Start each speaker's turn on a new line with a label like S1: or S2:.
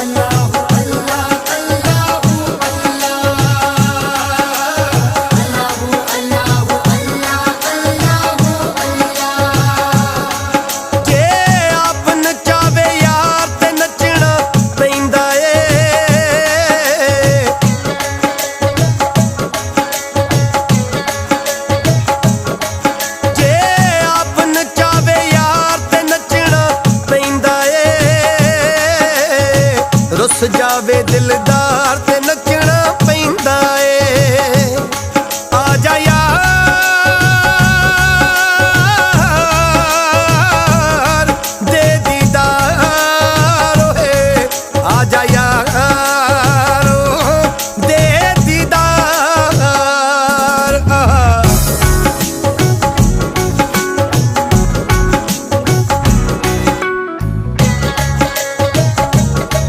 S1: ਜੇ ਰੁੱਸ ਜਾਵੇ ਦਿਲਦਾਰ ਤੇ ਨੱਚਣਾ ਪੈਂਦਾ ਏ। ਆ ਜਾ ਯਾਰ, ਦੇ ਦੀਦਾਰ ਓਏ। ਆ ਜਾ